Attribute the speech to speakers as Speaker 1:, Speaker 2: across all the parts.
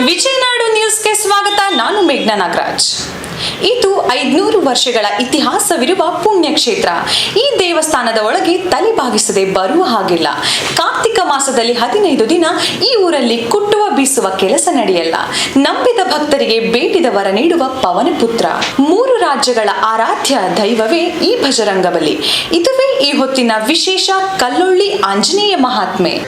Speaker 1: ವಿಜಯನಾಡು ನ್ಯೂಸ್ಗೆ ಸ್ವಾಗತ. ನಾನು ಮೇಘ್ನಾ ನಾಗರಾಜ್. ಇದು ಐದ್ನೂರು ವರ್ಷಗಳ ಇತಿಹಾಸವಿರುವ ಪುಣ್ಯಕ್ಷೇತ್ರ. ಈ ದೇವಸ್ಥಾನದ ಒಳಗೆ ತಲೆಬಾಗಿಸದೆ ಬರುವ ಹಾಗಿಲ್ಲ. ಕಾರ್ತಿಕ ಮಾಸದಲ್ಲಿ ಹದಿನೈದು ದಿನ ಈ ಊರಲ್ಲಿ ಕುಟ್ಟುವ ಬೀಸುವ ಕೆಲಸ ನಡೆಯಲ್ಲ. ನಂಬಿದ ಭಕ್ತರಿಗೆ ಬೇಟಿದ ವರ ನೀಡುವ ಪವನಪುತ್ರ ಮೂರು ರಾಜ್ಯಗಳ ಆರಾಧ್ಯ ದೈವವೇ ಈ ಭಜರಂಗಬಲಿ. ಇದುವೇ ಈ ಹೊತ್ತಿನ ವಿಶೇಷ ಕಲ್ಲೊಳ್ಳಿ ಆಂಜನೇಯ ಮಹಾತ್ಮೆ.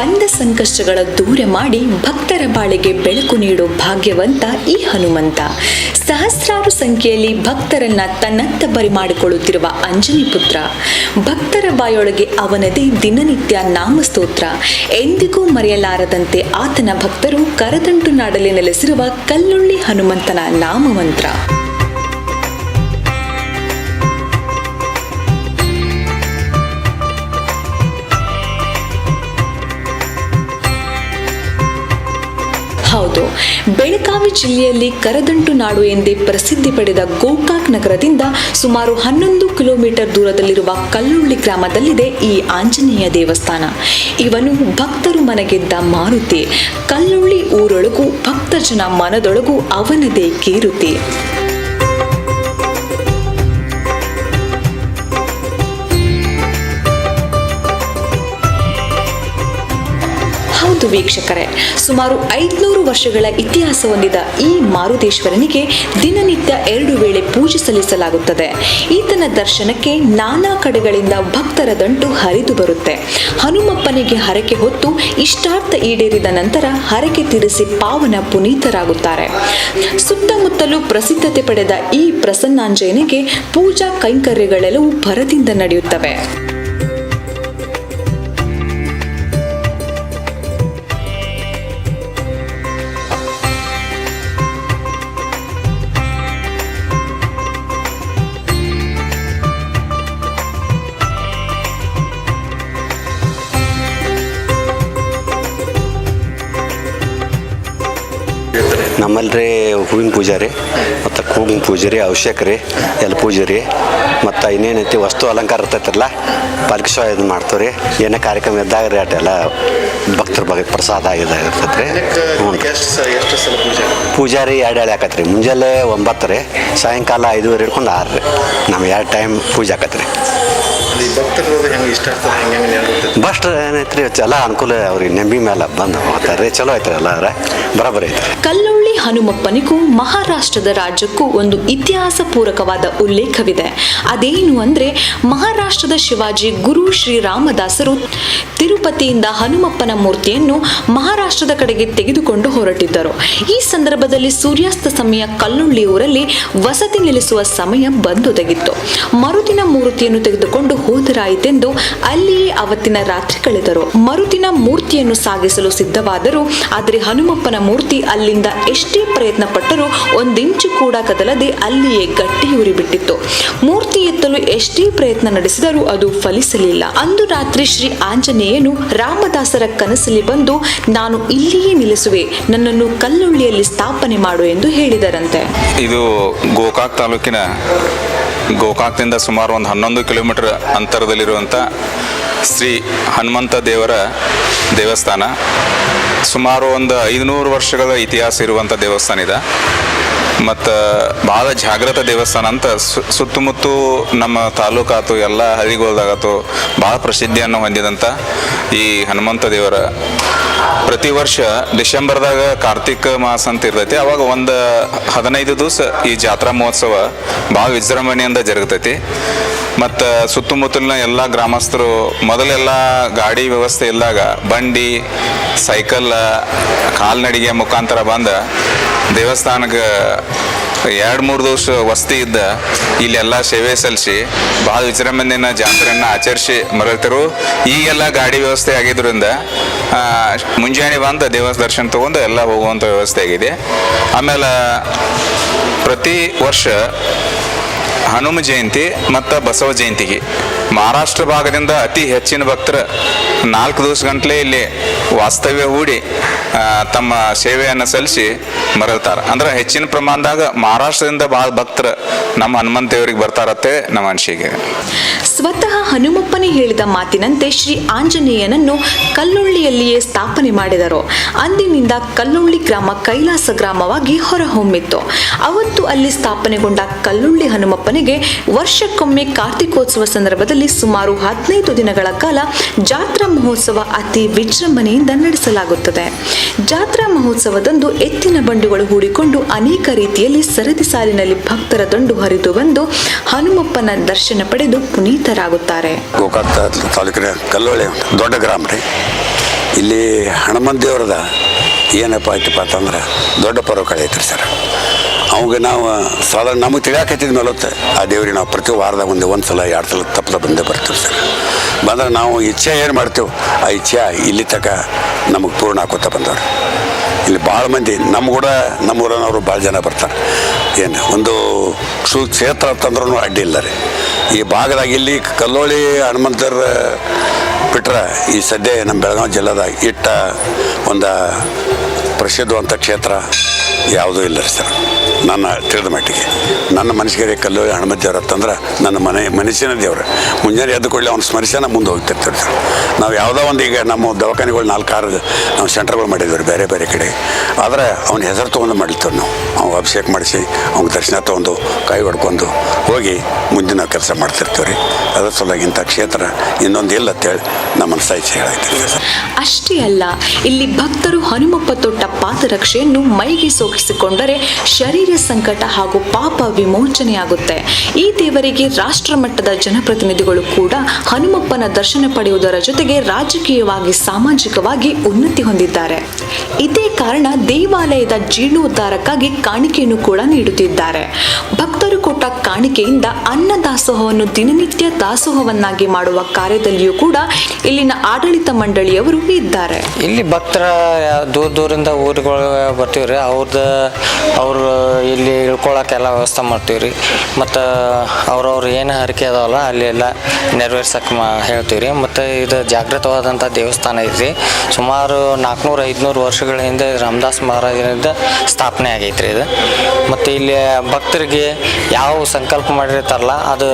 Speaker 1: ಬಂದ ಸಂಕಷ್ಟಗಳ ದೂರ ಮಾಡಿ ಭಕ್ತರ ಬಾಳಿಗೆ ಬೆಳಕು ನೀಡೋ ಭಾಗ್ಯವಂತ ಈ ಹನುಮಂತ. ಸಹಸ್ರಾರು ಸಂಖ್ಯೆಯಲ್ಲಿ ಭಕ್ತರನ್ನ ತನ್ನತ್ತ ಬರಿ ಮಾಡಿಕೊಳ್ಳುತ್ತಿರುವ ಅಂಜನಿ ಪುತ್ರ. ಭಕ್ತರ ಬಾಯೊಳಗೆ ಅವನದೇ ದಿನನಿತ್ಯ ನಾಮಸ್ತೋತ್ರ. ಎಂದಿಗೂ ಮರೆಯಲಾರದಂತೆ ಆತನ ಭಕ್ತರು ಕರದಂಟು ನಾಡಲಿ ನೆಲೆಸಿರುವ ಕಲ್ಲುಳ್ಳಿ ಹನುಮಂತನ ನಾಮಮಂತ್ರ. ಬೆಳಗಾವಿ ಜಿಲ್ಲೆಯಲ್ಲಿ ಕರದಂಟು ನಾಡು ಎಂದೇ ಪ್ರಸಿದ್ಧಿ ಪಡೆದ ಗೋಕಾಕ್ ನಗರದಿಂದ ಸುಮಾರು ಹನ್ನೊಂದು ಕಿಲೋಮೀಟರ್ ದೂರದಲ್ಲಿರುವ ಕಲ್ಲುಳ್ಳಿ ಗ್ರಾಮದಲ್ಲಿದೆ ಈ ಆಂಜನೇಯ ದೇವಸ್ಥಾನ. ಇವನು ಭಕ್ತರು ಮನಗೆದ್ದ ಮಾರುತಿ. ಕಲ್ಲುಳ್ಳಿ ಊರೊಳಗೂ ಭಕ್ತಜನ ಮನದೊಳಗೂ ಅವನದೇ ಕೀರುತಿ. ಹೌದು ವೀಕ್ಷಕರೇ, ಸುಮಾರು ಐದುನೂರು ವರ್ಷಗಳ ಇತಿಹಾಸ ಹೊಂದಿದ ಈ ಮಾರುತೇಶ್ವರನಿಗೆ ದಿನನಿತ್ಯ ಎರಡು ವೇಳೆ ಪೂಜೆ ಸಲ್ಲಿಸಲಾಗುತ್ತದೆ. ಈತನ ದರ್ಶನಕ್ಕೆ ನಾನಾ ಕಡೆಗಳಿಂದ ಭಕ್ತರ ದಂಟು ಹರಿದು ಬರುತ್ತೆ. ಹನುಮಪ್ಪನಿಗೆ ಹರಕೆ ಹೊತ್ತು ಇಷ್ಟಾರ್ಥ ಈಡೇರಿದ ನಂತರ ಹರಕೆ ತೀರಿಸಿ ಪಾವನ ಪುನೀತರಾಗುತ್ತಾರೆ. ಸುತ್ತಮುತ್ತಲೂ ಪ್ರಸಿದ್ಧತೆ ಪಡೆದ ಈ ಪ್ರಸನ್ನಾಂಜಯನಿಗೆ ಪೂಜಾ ಕೈಂಕರ್ಯಗಳೆಲ್ಲವೂ ಭರದಿಂದ ನಡೆಯುತ್ತವೆ.
Speaker 2: ನಮ್ಮಲ್ಲಿ ರೀ ಹೂವಿನ ಪೂಜೆ ರೀ. ಮತ್ತು ಕೂಗಿನ ಪೂಜೆ ರೀ ಅವಶ್ಯಕ ರೀ ಎಲ್ಲಿ ಪೂಜೆ ರೀ. ಮತ್ತು ಇನ್ನೇನೈತಿ ವಸ್ತು ಅಲಂಕಾರ ಇರ್ತೈತಿರಲ್ಲ ಪಾಲ್ಕಿ ಶೋ ಇದು ಮಾಡ್ತೀವಿ ರೀ. ಏನೇ ಕಾರ್ಯಕ್ರಮ ಇದ್ದಾಗ ರೀ ಅಟೆಲ್ಲ ಭಕ್ತರ ಬಗ್ಗೆ ಪ್ರಸಾದ ಇದಾಗ ಇರ್ತೈತೆ ರೀ. ಹ್ಞೂ
Speaker 3: ಪೂಜೆ?
Speaker 2: ಪೂಜಾರಿ ಎರಡು ಹೇಳಿ ಆಕತ್ರಿ. ಮುಂಜಾನೆ ಒಂಬತ್ತು ರೀ ಸಾಯಂಕಾಲ ಐದುವರೆ ಹಿಡ್ಕೊಂಡು ಆರು ರೀ. ನಮ್ಮ ಎರಡು ಟೈಮ್ ಪೂಜೆ ಆಕತ್ತೆ
Speaker 3: ಅಲ್ಲಿ ಭಕ್ತರು ಹೆಂಗೆ ಇಷ್ಟ ಆಗ್ತದೆ ಹೆಂಗೆ ಹೆಂಗೆ ನಡೆಯುತ್ತೆ
Speaker 2: ಬಸ್ಟ್ ಏನೈತ್ರಿ ಎಲ್ಲ ಅನುಕೂಲ ಅವ್ರಿಗೆ ನೆಂಬಿ ಮೇಲೆ ಬಂದು ಹೋಗ್ತಾರೆ ರೀ. ಚಲೋ ಐತ್ರಿ ಎಲ್ಲ ಬರೋಬ್ಬರಿ ಐತ್ರಿ.
Speaker 1: ಕಲ್ಲೊಳ್ಳಿ ಹನುಮಪ್ಪನಿಗೂ ಮಹಾರಾಷ್ಟ್ರದ ರಾಜ್ಯಕ್ಕೂ ಒಂದು ಇತಿಹಾಸ ಪೂರಕವಾದ ಉಲ್ಲೇಖವಿದೆ. ಅದೇನು ಅಂದ್ರೆ ಮಹಾರಾಷ್ಟ್ರದ ಶಿವಾಜಿ ಗುರು ಶ್ರೀರಾಮದಾಸರು ತಿರುಪತಿಯಿಂದ ಹನುಮಪ್ಪನ ಮೂರ್ತಿಯನ್ನು ಮಹಾರಾಷ್ಟ್ರದ ಕಡೆಗೆ ತೆಗೆದುಕೊಂಡು ಹೊರಟಿದ್ದರು. ಈ ಸಂದರ್ಭದಲ್ಲಿ ಸೂರ್ಯಾಸ್ತ ಸಮಯ ಕಲ್ಲುಳ್ಳಿ ಊರಲ್ಲಿ ವಸತಿ ನಿಲ್ಲಿಸುವ ಸಮಯ ಬಂದೊದಗಿತ್ತು ಮರುದಿನ ಮೂರ್ತಿಯನ್ನು ತೆಗೆದುಕೊಂಡು ಹೋದರಾಯಿತೆಂದು ಅಲ್ಲಿಯೇ ಅವತ್ತಿನ ರಾತ್ರಿ ಕಳೆದರು. ಮರುದಿನ ಮೂರ್ತಿಯನ್ನು ಸಾಗಿಸಲು ಸಿದ್ಧವಾದರು, ಆದರೆ ಹನುಮಪ್ಪನ ಮೂರ್ತಿ ಅಲ್ಲಿಂದ ಎಷ್ಟೇ ಪ್ರಯತ್ನ ಪಟ್ಟರೂ ಒಂದಿಂಚು ಕೂಡ ಕದಲದೆ ಅಲ್ಲಿಯೇ ಗಟ್ಟಿಯೂರಿ ಬಿಟ್ಟಿತ್ತು ಮೂರ್ತಿ ಎತ್ತಲು ಎಷ್ಟೇ ಪ್ರಯತ್ನ ನಡೆಸಿದರೂ ಅದು ಫಲಿಸಲಿಲ್ಲ. ಅಂದು ರಾತ್ರಿ ಶ್ರೀ ಆಂಜನೇಯನು ರಾಮದಾಸರ ಕನಸಲ್ಲಿ ಬಂದು, ನಾನು ಇಲ್ಲಿಯೇ ನಿಲ್ಲಿಸುವೆ, ನನ್ನನ್ನು ಕಲ್ಲುಳ್ಳಿಯಲ್ಲಿ ಸ್ಥಾಪನೆ ಮಾಡು ಎಂದು ಹೇಳಿದರಂತೆ.
Speaker 4: ಇದು ಗೋಕಾಕ್ ತಾಲೂಕಿನ ಗೋಕಾಕ್ನಿಂದ ಸುಮಾರು ಒಂದು ಹನ್ನೊಂದು ಕಿಲೋಮೀಟರ್ ಅಂತರದಲ್ಲಿರುವಂಥ ಶ್ರೀ ಹನುಮಂತ ದೇವರ ದೇವಸ್ಥಾನ. ಸುಮಾರು ಒಂದು ಐದುನೂರು ವರ್ಷಗಳ ಇತಿಹಾಸ ಇರುವಂಥ ದೇವಸ್ಥಾನ ಇದೆ. ಮತ್ತು ಭಾಳ ಜಾಗೃತ ದೇವಸ್ಥಾನ ಅಂತ ಸುತ್ತಮುತ್ತ ನಮ್ಮ ತಾಲೂಕಾತು ಎಲ್ಲ ಹಳ್ಳಿಗಳದಾಗತ್ತು ಭಾಳ ಪ್ರಸಿದ್ಧಿಯನ್ನು ಹೊಂದಿದಂಥ ಈ ಹನುಮಂತ ದೇವರ ಪ್ರತಿ ವರ್ಷ ಡಿಸೆಂಬರ್ದಾಗ ಕಾರ್ತಿಕ ಮಾಸ ಅಂತ ಇರ್ತೈತಿ. ಅವಾಗ ಒಂದು ಹದಿನೈದು ದಿವಸ ಈ ಜಾತ್ರಾ ಮಹೋತ್ಸವ ಭಾಳ ವಿಜೃಂಭಣೆಯಿಂದ ಜರುಗತೈತಿ. ಮತ್ತು ಸುತ್ತಮುತ್ತಲಿನ ಎಲ್ಲ ಗ್ರಾಮಸ್ಥರು ಮೊದಲೆಲ್ಲ ಗಾಡಿ ವ್ಯವಸ್ಥೆ ಇಲ್ಲದಾಗ ಬಂಡಿ, ಸೈಕಲ್, ಕಾಲ್ನಡಿಗೆ ಮುಖಾಂತರ ಬಂದು ದೇವಸ್ಥಾನಕ್ಕೆ ಎರಡು ಮೂರು ದಿವಸ ವಸ್ತಿ ಇದ್ದ ಇಲ್ಲೆಲ್ಲ ಸೇವೆ ಸಲ್ಲಿಸಿ ಭಾಳ ವಿಜೃಂಭಣೆಯನ್ನ ಜಾತ್ರೆಯನ್ನು ಆಚರಿಸಿ ಮರಳ್ತಿರು. ಈಗೆಲ್ಲ ಗಾಡಿ ವ್ಯವಸ್ಥೆ ಆಗಿದ್ದರಿಂದ ಮುಂಜಾನೆ ಬಂದು ದೇವಸ್ ದರ್ಶನ ತೊಗೊಂಡು ಎಲ್ಲ ಹೋಗುವಂಥ ವ್ಯವಸ್ಥೆ ಆಗಿದೆ. ಆಮೇಲೆ ಪ್ರತಿ ವರ್ಷ ಹನುಮ ಜಯಂತಿ ಮತ್ತು ಬಸವ ಜಯಂತಿಗೆ. ಮಹಾರಾಷ್ಟ್ರ ಭಾಗದಿಂದ ಅತಿ ಹೆಚ್ಚಿನ ಭಕ್ತರು ನಾಲ್ಕು ದಿವಸ ಗಂಟಲೆ ಇಲ್ಲಿ ವಾಸ್ತವ್ಯ ಹೂಡಿ ತಮ್ಮ ಸೇವೆಯನ್ನು ಸಲ್ಲಿಸಿ ಮರಳ್ತಾರೆ. ಅಂದ್ರೆ ಹೆಚ್ಚಿನ ಪ್ರಮಾಣದಾಗ ಮಹಾರಾಷ್ಟ್ರದಿಂದ ಭಾಳ ಭಕ್ತರು ನಮ್ಮ ಹನುಮಂತ ದೇವರಿಗೆ ಬರ್ತಾರತ್ತೆ ನಮ್ಮ ಅನಿಸಿಕೆ
Speaker 1: ಸ್ವತಃ ಹನುಮಪ್ಪನೇ ಹೇಳಿದ ಮಾತಿನಂತೆ ಶ್ರೀ ಆಂಜನೇಯನನ್ನು ಕಲ್ಲುಳ್ಳಿಯಲ್ಲಿಯೇ ಸ್ಥಾಪನೆ ಮಾಡಿದರು. ಅಂದಿನಿಂದ ಕಲ್ಲೊಳ್ಳಿ ಗ್ರಾಮ ಕೈಲಾಸ ಗ್ರಾಮವಾಗಿ ಹೊರಹೊಮ್ಮಿತ್ತು. ಅವತ್ತು ಅಲ್ಲಿ ಸ್ಥಾಪನೆಗೊಂಡ ಕಲ್ಲೊಳ್ಳಿ ವರ್ಷಕ್ಕೊಮ್ಮೆ ಕಾರ್ತಿಕೋತ್ಸವ ಸಂದರ್ಭದಲ್ಲಿ ಸುಮಾರು ಹದಿನೈದು ದಿನಗಳ ಕಾಲ ಜಾತ್ರಾ ಮಹೋತ್ಸವ ಅತಿ ವಿಜೃಂಭಣೆಯಿಂದ ನಡೆಸಲಾಗುತ್ತದೆ. ಜಾತ್ರಾ ಮಹೋತ್ಸವದಂದು ಎತ್ತಿನ ಬಂಡುಗಳು ಹೂಡಿಕೊಂಡು ಅನೇಕ ರೀತಿಯಲ್ಲಿ ಸರದಿ ಸಾಲಿನಲ್ಲಿ ಭಕ್ತರ ದಂಡು ಹರಿದು ಬಂದು ಹನುಮಪ್ಪನ ದರ್ಶನ ಪಡೆದು ಪುನೀತರಾಗುತ್ತಾರೆ.
Speaker 5: ಗೋಕಾಕ್ ತಾಲೂಕಿನ ಕಲ್ಲೊಳ್ಳಿ ದೊಡ್ಡ ಗ್ರಾಮ ಇಲ್ಲಿ ಹನುಮಂತ ದೇವ್ರದ ಏನಪ್ಪ ಅಂತಂದ್ರೆ ದೊಡ್ಡ ಪರ್ವಕಾಳಿ ಐತ್ರಿ ಸರ್. ಅವಾಗ ನಾವು ಸಾಧಾರಣ ನಮಗೆ ತಿಳಿಯಾಕತ್ತಿದ ಮೇಲತ್ತೆ ಆ ದೇವ್ರಿಗೆ ನಾವು ಪ್ರತಿ ವಾರದಾಗ ಒಂದು ಒಂದು ಸಲ, ಎರಡು ಸಲ ತಪ್ಪದ ಬಂದೇ ಬರ್ತೀವಿ ಸರ್. ಬಂದ್ರೆ ನಾವು ಇಚ್ಛೆ ಏನು ಮಾಡ್ತೇವೆ, ಆ ಇಚ್ಛೆ ಇಲ್ಲಿ ತನಕ ನಮಗೆ ಪೂರ್ಣ ಹಾಕೋತ ಬಂದವ್ರು. ಇಲ್ಲಿ ಭಾಳ ಮಂದಿ ನಮ್ಮ ಕೂಡ ನಮ್ಮ ಊರನವರು ಭಾಳ ಜನ ಬರ್ತಾರೆ. ಏನು, ಒಂದು ಸುಕ್ಷೇತ್ರ ಅಂತಂದ್ರೂ ಅಡ್ಡಿ ಇಲ್ಲ ರೀ. ಈ ಭಾಗದಾಗ ಇಲ್ಲಿ ಕಲ್ಲೋಳಿ ಹನುಮಂತರ ಬಿಟ್ರೆ ಈ ಸದ್ಯ ನಮ್ಮ ಬೆಳಗಾವಿ ಜಿಲ್ಲೆದಾಗ ಇಟ್ಟ ಒಂದು ಪ್ರಸಿದ್ಧವಂಥ ಕ್ಷೇತ್ರ ಯಾವುದೂ ಇಲ್ಲ ರೀ ಸರ್. ನನ್ನ ತಿಳಿದ ಮಟ್ಟಿಗೆ. ನನ್ನ ಮನಸ್ಸಿಗೆ ಕಲ್ಲು ಹನುಮಂತ ದೇವ್ರ ಅಂತಂದ್ರೆ ನನ್ನ ಮನೆ ಮನಸ್ಸಿನ ದೇವ್ರು. ಮುಂಜಾನೆ ಎದ್ದು ಕೂಡಲೇ ಅವ್ನ ಸ್ಮರಿಸನ ಮುಂದೆ ಹೋಗ್ತಿರ್ತೀವಿ ನಾವು ಯಾವುದೋ ಒಂದು ಈಗ ನಮ್ಮ ದವಾಖಾನೆಗಳು ನಾಲ್ಕು ಆರು ನಾವು ಸೆಂಟರ್ಗಳು ಮಾಡಿದ್ದೀವಿ ಬೇರೆ ಬೇರೆ ಕಡೆ. ಆದರೆ ಅವ್ನ ಹೆಸರು ತೊಗೊಂಡು ಮಾಡಿರ್ತೇವೆ ನಾವು. ಅವ್ನು ಅಭಿಷೇಕ ಮಾಡಿಸಿ ಅವ್ನಿಗೆ ದರ್ಶನ ತೊಗೊಂಡು ಕೈ ಹೊಡ್ಕೊಂಡು ಹೋಗಿ ಮುಂದೆ ನಾವು ಕೆಲಸ ಮಾಡ್ತಿರ್ತೀವಿ ರೀ ಅದರ ಸಲುವಾಗಿ ಇಂಥ ಕ್ಷೇತ್ರ ಇನ್ನೊಂದು ಇಲ್ಲ ಅಂತೇಳಿ ನಮ್ಮ ಇಚ್ಛೆ ಸರ್
Speaker 1: ಅಷ್ಟೇ ಅಲ್ಲ, ಇಲ್ಲಿ ಭಕ್ತರು ಹನುಮಪ್ಪ ತೊಟ್ಟ ಪಾದರಕ್ಷೆಯನ್ನು ಮೈಗೆ ಸೋಕಿಸಿಕೊಂಡರೆ ಶರೀರ ಸಂಕಟ ಹಾಗೂ ಪಾಪ ವಿಮೋಚನೆಯಾಗುತ್ತೆ. ಈ ದೇವರಿಗೆ ರಾಷ್ಟ್ರ ಮಟ್ಟದ ಜನಪ್ರತಿನಿಧಿಗಳು ಕೂಡ ಹನುಮಪ್ಪನ ದರ್ಶನ ಪಡೆಯುವುದರ ಜೊತೆಗೆ ರಾಜಕೀಯವಾಗಿ ಸಾಮಾಜಿಕವಾಗಿ ಉನ್ನತಿ ಹೊಂದಿದ್ದಾರೆ. ಇದೇ ಕಾರಣ ದೇವಾಲಯದ ಜೀರ್ಣೋದ್ಧಾರಕ್ಕಾಗಿ ಕಾಣಿಕೆಯನ್ನು ಕೂಡ ನೀಡುತ್ತಿದ್ದಾರೆ. ಭಕ್ತರು ಕೊಟ್ಟ ಕಾಣಿಕೆಯಿಂದ ಅನ್ನ ದಾಸೋಹವನ್ನು ದಿನನಿತ್ಯ ದಾಸೋಹವನ್ನಾಗಿ ಮಾಡುವ ಕಾರ್ಯದಲ್ಲಿಯೂ ಕೂಡ ಇಲ್ಲಿನ ಆಡಳಿತ ಮಂಡಳಿಯವರು ಇದ್ದಾರೆ.
Speaker 6: ಇಲ್ಲಿ ಭಕ್ತರ ದೂರ ದೂರಿಂದ ಊರುಗಳು ಬರ್ತೀವ್ರಿ ಅವ್ರದ್ದು ಅವರು ಇಲ್ಲಿ ಇಳ್ಕೊಳಕ್ಕೆಲ್ಲ ವ್ಯವಸ್ಥೆ ಮಾಡ್ತೀವಿ ರೀ ಮತ್ತು ಅವ್ರವ್ರು ಏನು ಹರಕೆ ಅದಾವಲ್ಲ ಅಲ್ಲಿ ಎಲ್ಲ ನೆರವೇರ್ಸಕ್ಕೆ ಮಾ ಹೇಳ್ತೀವಿ ರೀ ಮತ್ತು ಇದು ಜಾಗೃತವಾದಂಥ ದೇವಸ್ಥಾನ ಐತ್ರಿ. ಸುಮಾರು ನಾಲ್ಕುನೂರು ಐದುನೂರು ವರ್ಷಗಳ ಹಿಂದೆ ರಾಮದಾಸ್ ಮಹಾರಾಜರಿಂದ ಸ್ಥಾಪನೆ ಆಗೈತ್ರಿ ಇದು. ಮತ್ತು ಇಲ್ಲಿ ಭಕ್ತರಿಗೆ ಯಾವ ಸಂಕಲ್ಪ ಮಾಡಿರ್ತಾರಲ್ಲ, ಅದು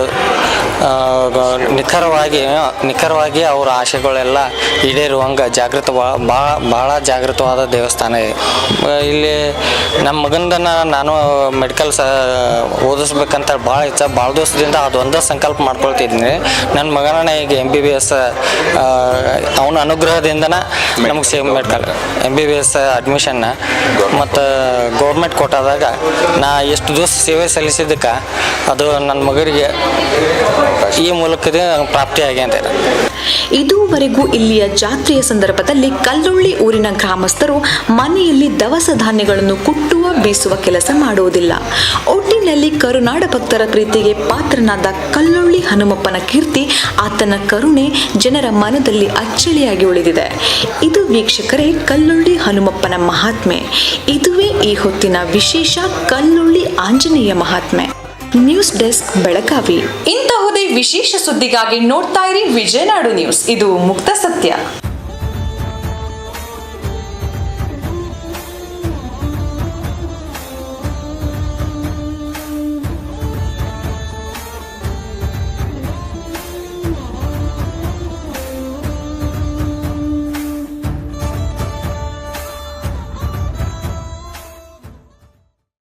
Speaker 6: ನಿಖರವಾಗಿ ನಿಖರವಾಗಿ ಅವ್ರ ಆಶೆಗಳೆಲ್ಲ ಈಡೇರುವಂಗೆ ಜಾಗೃತ ಭಾಳ ಭಾಳ ಜಾಗೃತವಾದ ದೇವಸ್ಥಾನ ಇದೆ. ಇಲ್ಲಿ ನಮ್ಮ ಮಗಂದನ ನಾನು ಮೆಡಿಕಲ್ ಸ ಓದಿಸ್ಬೇಕಂತ ಭಾಳ ಇಚ್ಛ. ಭಾಳ ದಿವಸದಿಂದ ಅದೊಂದೇ ಸಂಕಲ್ಪ ಮಾಡ್ಕೊಳ್ತಿದ್ದೀನಿ. ನನ್ನ ಮಗನ ಈಗ ಎಂ ಬಿ ಬಿ ಎಸ್ ಅವನ ಅನುಗ್ರಹದಿಂದನೇ ನಮಗೆ save medical M B B S ಅಡ್ಮಿಷನ್ನ ಮತ್ತು ಗೌರ್ಮೆಂಟ್ ಕೊಟ್ಟಾದಾಗ ನಾ ಎಷ್ಟು ದಿವಸ ಸೇವೆ ಸಲ್ಲಿಸಿದ್ದಕ್ಕೆ, ಅದು ನನ್ನ ಮಗರಿಗೆ ಈ ಮೂಲಕದೇ ಪ್ರಾಪ್ತಿಯಾಗಿ ಅಂತ
Speaker 1: ಇದುವರೆಗೂ ಇಲ್ಲಿಯ ಜಾತ್ರೆಯ ಸಂದರ್ಭದಲ್ಲಿ ಕಲ್ಲುಳ್ಳಿ ಊರಿನ ಗ್ರಾಮಸ್ಥರು ಮನೆಯಲ್ಲಿ ದವಸ ಧಾನ್ಯಗಳನ್ನು ಕುಟ್ಟುವ, ಬೀಸುವ ಕೆಲಸ ಮಾಡುವುದಿಲ್ಲ. ಒಟ್ಟಿನಲ್ಲಿ ಕರುನಾಡ ಭಕ್ತರ ಪ್ರೀತಿಗೆ ಪಾತ್ರನಾದ ಕಲ್ಲುಳ್ಳಿ ಹನುಮಪ್ಪನ ಕೀರ್ತಿ, ಆತನ ಕರುಣೆ ಜನರ ಮನದಲ್ಲಿ ಅಚ್ಚಳಿಯಾಗಿ ಉಳಿದಿದೆ. ಇದು ವೀಕ್ಷಕರೇ ಕಲ್ಲುಳ್ಳಿ ಹನುಮಪ್ಪನ ಮಹಾತ್ಮೆ. ಇದುವೇ ಈ ಹೊತ್ತಿನ ವಿಶೇಷ ಕಲ್ಲುಳ್ಳಿ ಆಂಜನೇಯ ಮಹಾತ್ಮೆ. News desk Belagavi. ಇಂತಹುದೇ ವಿಶೇಷ ಸುದ್ದಿಗಾಗಿ ನೋಡ್ತಾ ಇರಿ ವಿಜಯನಾಡು ನ್ಯೂಸ್. ಇದು ಮುಕ್ತ ಸತ್ಯ.